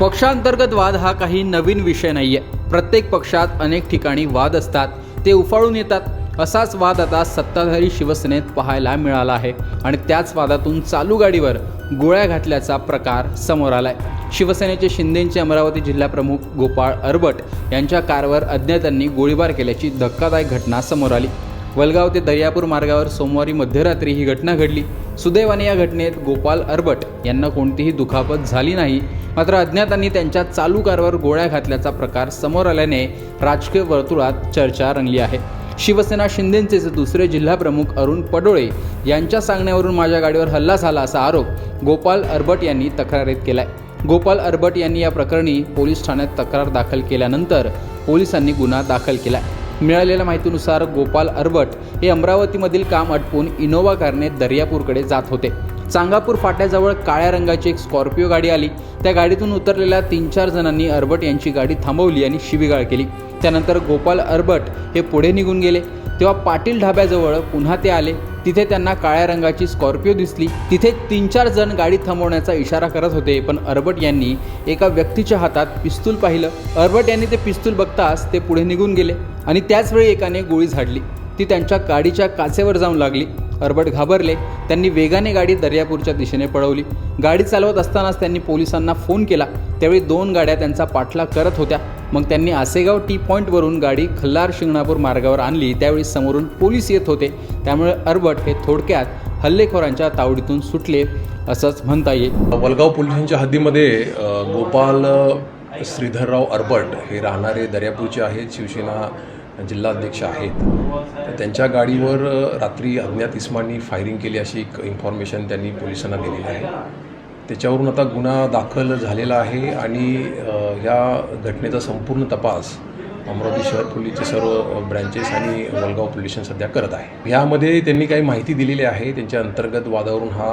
पक्षांतर्गत वाद हा काही नवीन विषय नाही आहे प्रत्येक पक्षात अनेक ठिकाणी वाद असतात. ते उफाळून येतात. असाच वाद आता सत्ताधारी शिवसेनेत पाहायला मिळाला आहे. आणि त्याच वादातून चालू गाडीवर गोळ्या घातल्याचा प्रकार समोर आलाय. शिवसेनेचे शिंदेचे अमरावती जिल्हाप्रमुख गोपाळ अरबट यांच्या कारवर अज्ञातांनी गोळीबार केल्याची धक्कादायक घटना समोर आली. वलगाव ते दर्यापूर मार्गावर सोमवारी मध्यरात्री ही घटना घडली. सुदैवाने या घटनेत गोपाल अरबट यांना कोणतीही दुखापत झाली नाही. मात्र अज्ञातांनी त्यांच्या चालू कारवर गोळ्या घातल्याचा प्रकार समोर आल्याने राजकीय वर्तुळात चर्चा रंगली आहे. शिवसेना शिंदेचे दुसरे जिल्हा प्रमुख अरुण पडोळे यांच्या सांगण्यावरून माझ्या गाडीवर हल्ला झाला असा आरोप गोपाल अरबट यांनी तक्रारीत केलाय. गोपाल अरबट यांनी या प्रकरणी पोलीस ठाण्यात तक्रार दाखल केल्यानंतर पोलिसांनी गुन्हा दाखल केला मिळालेल्या माहितीनुसार गोपाल अरबट हे अमरावतीमधील काम आटपून इनोव्हा कारने दर्यापूरकडे जात होते. चांगापूर फाट्याजवळ काळ्या रंगाची एक स्कॉर्पिओ गाडी आली. त्या गाडीतून उतरलेल्या तीन चार जणांनी अरबट यांची गाडी थांबवली आणि शिवीगाळ केली. त्यानंतर गोपाल अरबट हे पुढे निघून गेले. तेव्हा पाटील ढाब्याजवळ पुन्हा ते आले. तिथे त्यांना काळ्या रंगाची स्कॉर्पिओ दिसली. तिथे तीन चार जण गाडी थांबवण्याचा इशारा करत होते पण अरबट यांनी एका व्यक्तीच्या हातात पिस्तूल पाहिलं. अरबट यांनी ते पिस्तूल बघताच ते पुढे निघून गेले आणि त्याचवेळी एकाने गोळी झाडली. ती त्यांच्या गाडीच्या काचेवर जाऊन लागली. अरबट घाबरले त्यांनी वेगाने गाडी दर्यापूरच्या दिशेने पळवली. गाडी चालवत असतानाच त्यांनी पोलिसांना फोन केला. त्यावेळी दोन गाड्या त्यांचा पाठलाग करत होत्या. मग त्यांनी आसेगाव टी पॉईंटवरून गाडी खल्लार शिंगणापूर मार्गावर आणली. त्यावेळी समोरून पोलीस येत होते. त्यामुळे अरबट हे थोडक्यात हल्लेखोरांच्या तावडीतून सुटले असंच म्हणता येईल. वलगाव पोलिसांच्या हद्दीमध्ये गोपाल श्रीधरराव अरबट हे राहणारे दर्यापूरचे आहेत. शिवसेना जिल्हाध्यक्ष आहेत. तर त्यांच्या गाडीवर रात्री अज्ञात इस्मांनी फायरिंग केली अशी एक इन्फॉर्मेशन त्यांनी पोलिसांना दिलेली आहे. त्याच्यावरून आता गुन्हा दाखल झालेला आहे आणि ह्या घटनेचा संपूर्ण तपास अमरावती शहर पोलीसचे सर्व ब्रँचेस आणि वलगाव पोलीस सध्या करत आहे. ह्यामध्ये त्यांनी काही माहिती दिलेली आहे. त्यांच्या अंतर्गत वादावरून हा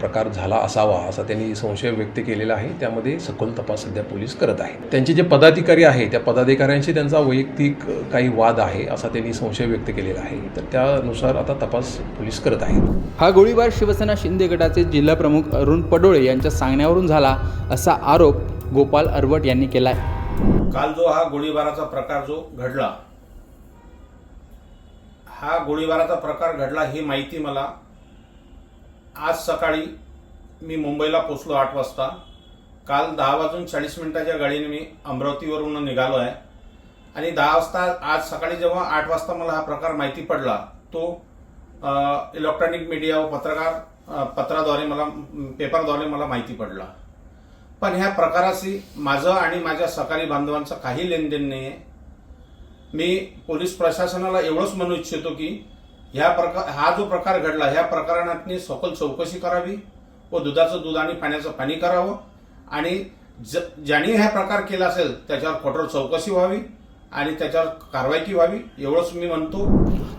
प्रकार झाला असावा असा त्यांनी संशय व्यक्त केलेला आहे. त्यामध्ये सखोल तपास सध्या पोलीस करत आहे त्यांचे जे पदाधिकारी आहे त्या पदाधिकाऱ्यांशी त्यांचा वैयक्तिक काही वाद आहे असा त्यांनी संशय व्यक्त केलेला आहे. तर त्यानुसार आता तपास पोलीस करत आहेत. हा गोळीबार शिवसेना शिंदे गटाचे जिल्हा प्रमुख अरुण पडोळे यांच्या सांगण्यावरून झाला असा आरोप गोपाल अरवट यांनी केला आहे काल जो हा गोळीबाराचा प्रकार जो घडला हा गोळीबाराचा प्रकार घडला ही माहिती मला आज सकाळी मी मुंबईला पोचलो आठ वाजता. काल दहा वाजून चाळीस मिनिटाच्या गाडीने मी अमरावतीवरून निघालो आहे. आणि दहा वाजता आज सकाळी जेव्हा आठ वाजता मला हा प्रकार माहिती पडला तो इलेक्ट्रॉनिक मीडिया व पत्रकार पत्राद्वारे मला पेपरद्वारे मला माहिती पडला. पण ह्या प्रकाराशी माझं आणि माझ्या सहकारी बांधवांचं काही लेनदेन नाही आहे मी पोलीस प्रशासनाला एवढंच म्हणू इच्छितो की ह्या प्रकार हा जो प्रकार घडला ह्या प्रकरणातनी सखोल चौकशी करावी व दुधाचं दूध आणि पाण्याचं पाणी करावं आणि ज ज्याने हा प्रकार केला असेल त्याच्यावर कठोर चौकशी व्हावी आणि त्याच्यावर कारवाई व्हावी एवढंच मी म्हणतो.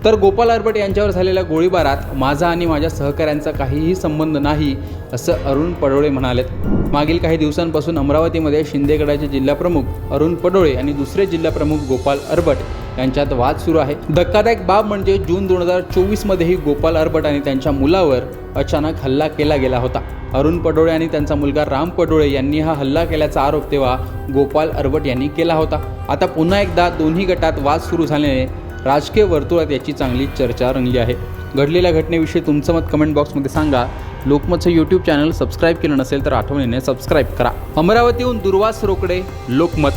तर गोपाल आरबट यांच्यावर झालेल्या गोळीबारात माझा आणि माझ्या सहकाऱ्यांचा काहीही संबंध नाही असं अरुण पडोळे म्हणालेत. मागील काही दिवसांपासून अमरावतीमध्ये शिंदेगडाचे जिल्हाप्रमुख अरुण पडोळे आणि दुसरे जिल्हाप्रमुख गोपाल अरबट यांच्यात वाद सुरू आहे. धक्कादायक बाब म्हणजे जून दोन हजार चोवीसमध्येही गोपाल अरबट आणि त्यांच्या मुलावर अचानक हल्ला केला गेला होता. अरुण पडोळे आणि त्यांचा मुलगा राम पडोळे यांनी हा हल्ला केल्याचा आरोप तेव्हा गोपाल अरबट यांनी केला होता. आता पुन्हा एकदा दोन्ही गटात वाद सुरू झाल्याने राजकीय वर्तुळात याची चांगली चर्चा रंगली आहे. घडलेल्या घटनेविषयी तुमचं मत कमेंट बॉक्समध्ये सांगा. लोकमतचं यूट्यूब चॅनल सबस्क्राईब केलं नसेल तर आठवणीने सबस्क्राईब करा. अमरावतीहून दुर्वास रोकडे लोकमत.